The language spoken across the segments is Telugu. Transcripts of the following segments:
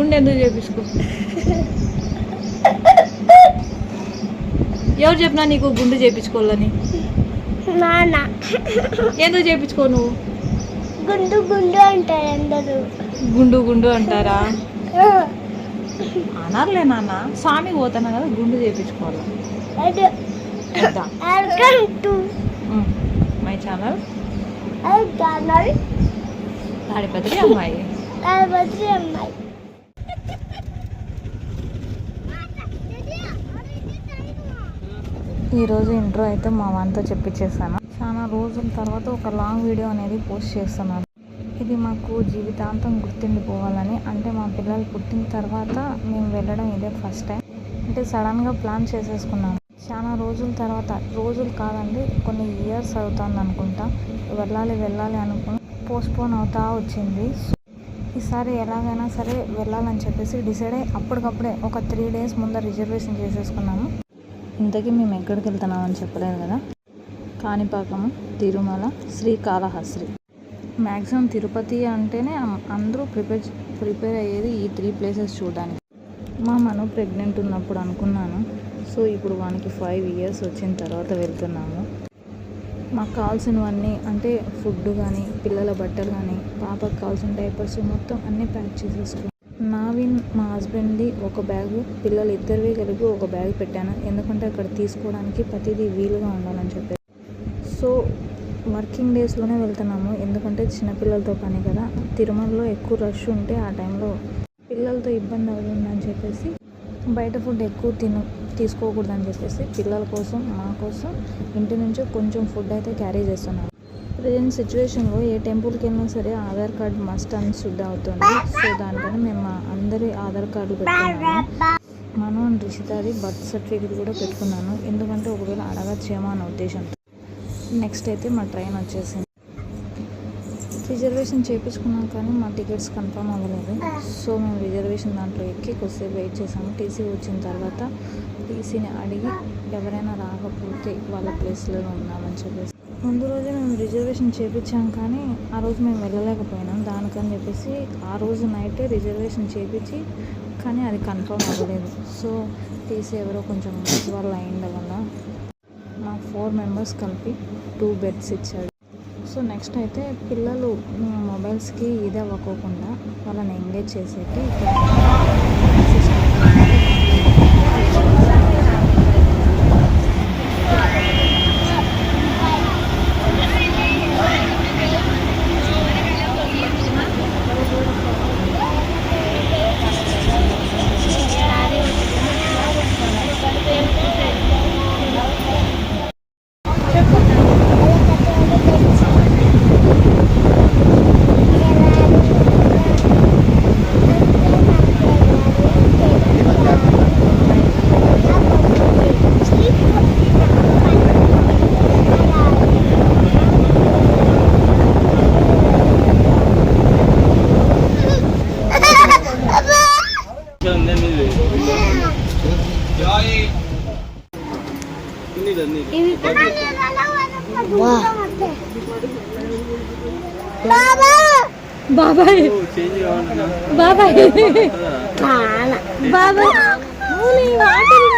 గుండె ఎందుకు చేపించుకో? ఎవరు చెప్పినా నీకు గుండు చేపించుకోవాలని? నాన్న. ఎందుకు చేపించుకో నువ్వు? గుండు గుండు అంటారు అందరూ. గుండు గుండు అంటారా? అనర్లే నాన్న. స్వామికి పోతాను కదా గుండు చేపించుకోవాలి? My channel? తాడిపత్రి అమ్మాయి. కాకపోతే అమ్మాయి. ఈరోజు ఇంట్రో అయితే మా వాన్తో చెప్పించేసాను చాలా రోజుల తర్వాత ఒక లాంగ్ వీడియో అనేది పోస్ట్ చేస్తున్నాను. ఇది మాకు జీవితాంతం గుర్తుండిపోవాలని అంటే మా పిల్లలు పుట్టిన తర్వాత మేము వెళ్ళడం ఇదే ఫస్ట్ టైం. అంటే సడన్గా ప్లాన్ చేసేసుకున్నాము చాలా రోజుల తర్వాత రోజులు కాదండి కొన్ని ఇయర్స్ అవుతుంది అనుకుంటా వెళ్ళాలి వెళ్ళాలి అనుకుని పోస్ట్పోన్ అవుతా వచ్చింది. ఈసారి ఎలాగైనా సరే వెళ్ళాలని చెప్పేసి డిసైడ్ అయ్యి అప్పటికప్పుడే ఒక త్రీ డేస్ ముందర రిజర్వేషన్ చేసేసుకున్నాము. ఇంతకీ మేము ఎక్కడికి వెళ్తున్నామని చెప్పలేదు కదా? కాణిపాకము తిరుమల శ్రీకాళహస్తి మ్యాక్సిమం తిరుపతి అంటేనే అందరూ ప్రిపేర్ ప్రిపేర్ అయ్యేది ఈ త్రీ ప్లేసెస్ చూడడానికి. మా మను ప్రెగ్నెంట్ ఉన్నప్పుడు అనుకున్నాను. సో ఇప్పుడు వానికి ఫైవ్ ఇయర్స్ వచ్చిన తర్వాత వెళ్తున్నాము. మాకు కావాల్సినవన్నీ అంటే ఫుడ్ కానీ పిల్లల బట్టలు కానీ పాపకు కావాల్సిన డైపర్స్ మొత్తం అన్నీ ప్యాక్ చేసేసుకున్నాం. నావిన్ మా హస్బెండ్ది ఒక బ్యాగ్ పిల్లలు ఇద్దరివి కలిపి ఒక బ్యాగ్ పెట్టాను. ఎందుకంటే అక్కడ తీసుకోవడానికి ప్రతిదీ వీలుగా ఉండాలని చెప్పి సో వర్కింగ్ డేస్లోనే వెళ్తున్నాము. ఎందుకంటే చిన్నపిల్లలతో పని కదా. తిరుమలలో ఎక్కువ రష్ ఉంటే ఆ టైంలో పిల్లలతో ఇబ్బంది అవుతుందని చెప్పేసి బయట ఫుడ్ ఎక్కువ తిను తీసుకోకూడదని చెప్పేసి పిల్లల కోసం మా కోసం ఇంటి నుంచి కొంచెం ఫుడ్ అయితే క్యారీ చేస్తున్నాను. ప్రజెంట్ సిచ్యువేషన్లో ఏ టెంపుల్కి వెళ్ళినా సరే ఆధార్ కార్డ్ మస్ట్ అని శుద్ధ అవుతుంది. సో దానికని మేము మా అందరి ఆధార్ కార్డు పెట్టుకున్నాము. మనం రిషితాది బర్త్ సర్టిఫికేట్ కూడా పెట్టుకున్నాను. ఎందుకంటే ఒకవేళ అడగచ్చేమో అన్న ఉద్దేశంతో నెక్స్ట్ అయితే మా ట్రైన్ వచ్చేసింది. రిజర్వేషన్ చేయించుకున్నాం కానీ మా టికెట్స్ కన్ఫర్మ్ అవ్వలేదు. సో మేము రిజర్వేషన్ దాంట్లో ఎక్కి కొద్దిసేపు వెయిట్ చేసాము. టీసీ వచ్చిన తర్వాత టీసీని అడిగి ఎవరైనా రాకపోతే వాళ్ళ ప్లేస్లో ఉన్నామని చెప్పేసి. ముందు రోజే మేము రిజర్వేషన్ చేయించాం కానీ ఆ రోజు మేము వెళ్ళలేకపోయినాం. దానికని చెప్పేసి ఆ రోజు నైటే రిజర్వేషన్ చేయించి కానీ అది కన్ఫర్మ్ అవ్వలేదు. సో తీసి ఎవరో కొంచెం వాళ్ళు అయిండ వల్ల మా ఫోర్ మెంబర్స్ కలిపి టూ బెడ్స్ ఇచ్చాడు సో నెక్స్ట్ అయితే పిల్లలు మొబైల్స్కి ఇది అవ్వకోకుండా వాళ్ళని ఎంగేజ్ చేసేటి బాబాయ్ బాబాయ్ నాన్న బాబాయ్ అవును, ఈ మాటలు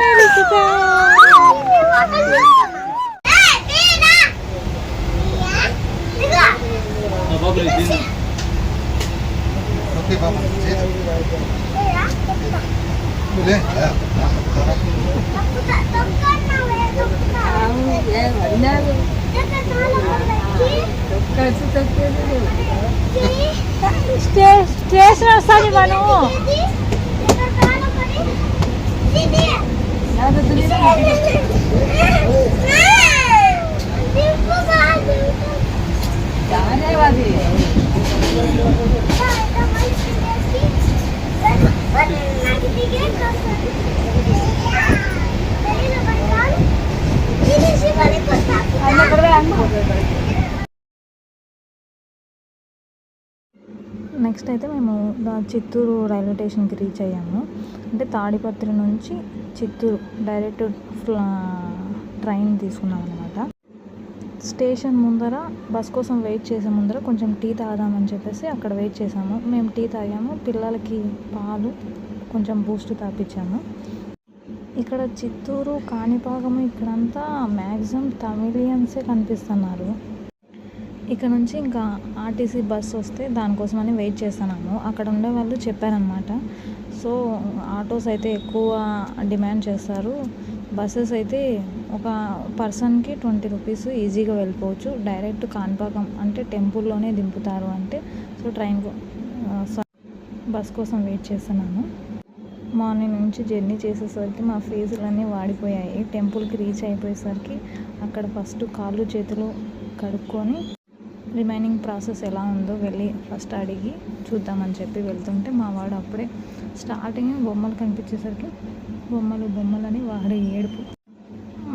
ఉన్నాయి Rishitha. Oke, Papa. Zit. Boleh? Next అయితే మేము చిత్తూరు రైల్వే స్టేషన్కి రీచ్ అయ్యాము. అంటే తాడిపత్రి నుంచి చిత్తూరు డైరెక్ట్ ఫ్లా- ట్రైన్ తీసుకున్నాం అనమాట స్టేషన్ ముందర బస్ కోసం వెయిట్ చేసే ముందర కొంచెం టీ తాగుదామని చెప్పేసి అక్కడ వెయిట్ చేసాము. మేము టీ తాగాము. పిల్లలకి పాలు కొంచెం బూస్ట్ తాపించాము. ఇక్కడ చిత్తూరు కాణిపాకము ఇక్కడంతా మ్యాక్సిమం తమిళియన్సే కనిపిస్తున్నారు. ఇక్కడ నుంచి ఇంకా ఆర్టీసీ బస్సు వస్తే దానికోసమని వెయిట్ చేస్తున్నాము. అక్కడ ఉండే వాళ్ళు చెప్పారనమాట సో ఆటోస్ అయితే ఎక్కువ డిమాండ్ చేస్తారు. బస్సెస్ అయితే ఒక పర్సన్కి ట్వంటీ రూపీస్ ఈజీగా వెళ్ళిపోవచ్చు. డైరెక్ట్ కాణిపాకం అంటే టెంపుల్లోనే దింపుతారు అంటే సో ట్రైన్ బస్ కోసం వెయిట్ చేస్తున్నాను మార్నింగ్ నుంచి జర్నీ చేసేసరికి మా ఫేసులన్నీ వాడిపోయాయి. టెంపుల్కి రీచ్ అయిపోయేసరికి అక్కడ ఫస్ట్ కాళ్ళు చేతులు కడుక్కొని రిమైనింగ్ ప్రాసెస్ ఎలా ఉందో వెళ్ళి ఫస్ట్ అడిగి చూద్దామని చెప్పి వెళ్తుంటే మా వాడు అప్పుడే స్టార్టింగ్ బొమ్మలు కనిపించేసరికి బొమ్మలు బొమ్మలని వాడి ఏడుపు.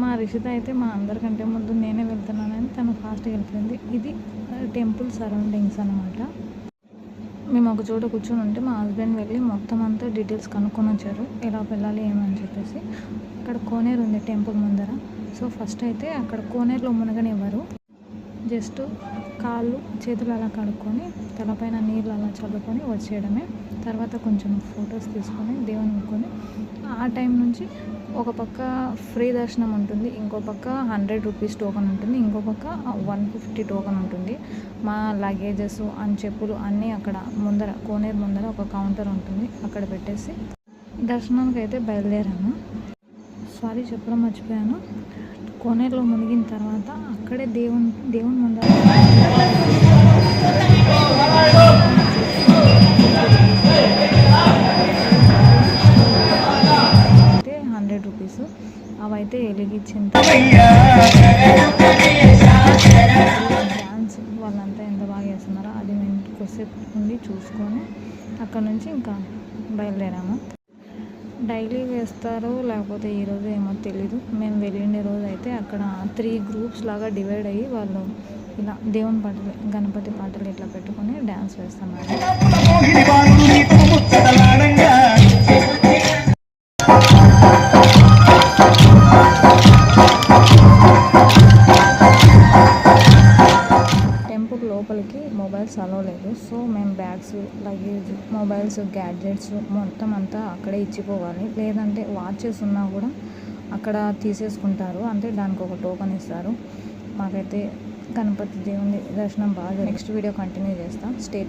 మా రిషిత అయితే మా అందరికంటే ముందు నేనే వెళ్తున్నానని తను ఫాస్ట్గా వెళ్ళిపోయింది. ఇది టెంపుల్ సరౌండింగ్స్ అనమాట మేము ఒక చోట కూర్చొని ఉంటే మా హస్బెండ్ వెళ్ళి మొత్తం అంతా డీటెయిల్స్ కనుక్కొని వచ్చారు. ఎలా వెళ్ళాలి ఏమని చెప్పేసి. అక్కడ కోనేరు ఉంది టెంపుల్ ముందర. సో ఫస్ట్ అయితే అక్కడ కోనేరులో మునగనివ్వరు జస్ట్ కాళ్ళు చేతులు అలా కడుక్కొని తలపైన నీళ్ళు అలా చల్లుకొని వచ్చేయడమే. తర్వాత కొంచెం ఫొటోస్ తీసుకొని దేవుని ముక్కొని ఆ టైం నుంచి ఒక పక్క ఫ్రీ దర్శనం ఉంటుంది ఇంకో పక్క హండ్రెడ్ రూపీస్ టోకన్ ఉంటుంది ఇంకో పక్క వన్ ఫిఫ్టీ టోకెన్ ఉంటుంది. మా లగేజెస్ అని చెప్పులు అన్నీ అక్కడ ముందర కోనేరు ముందర ఒక కౌంటర్ ఉంటుంది అక్కడ పెట్టేసి దర్శనానికి అయితే బయలుదేరాను. సారీ చెప్పడం మర్చిపోయాను. కోనేరులో మునిగిన తర్వాత అక్కడే దేవుని దేవుని ముందర వెలిగించిన డ్యాన్స్ వాళ్ళంతా ఎంత బాగా చేస్తున్నారో అది మేము కొద్దిసేపు ఉండి చూసుకొని అక్కడ నుంచి ఇంకా బయలుదేరాము. డైలీ వేస్తారు లేకపోతే ఈరోజు ఏమో తెలీదు. మేము వెళ్ళిన రోజు అయితే అక్కడ త్రీ గ్రూప్స్ లాగా డివైడ్ అయ్యి వాళ్ళు ఇలా దేవుని పాటలు గణపతి పాటలు ఇట్లా పెట్టుకొని డ్యాన్స్ వేస్తున్నారు బ్యాగ్స్ లగేజ్ మొబైల్స్ గ్యాడ్జెట్స్ మొత్తం అంతా అక్కడే ఇచ్చిపోవాలి. లేదంటే వాచెస్ ఉన్నా కూడా అక్కడ తీసేసుకుంటారు. అంటే దానికి ఒక టోకెన్ ఇస్తారు. మాకైతే గణపతి దేవుని దర్శనం బాగా నెక్స్ట్ వీడియో కంటిన్యూ చేస్తాం. స్టేట్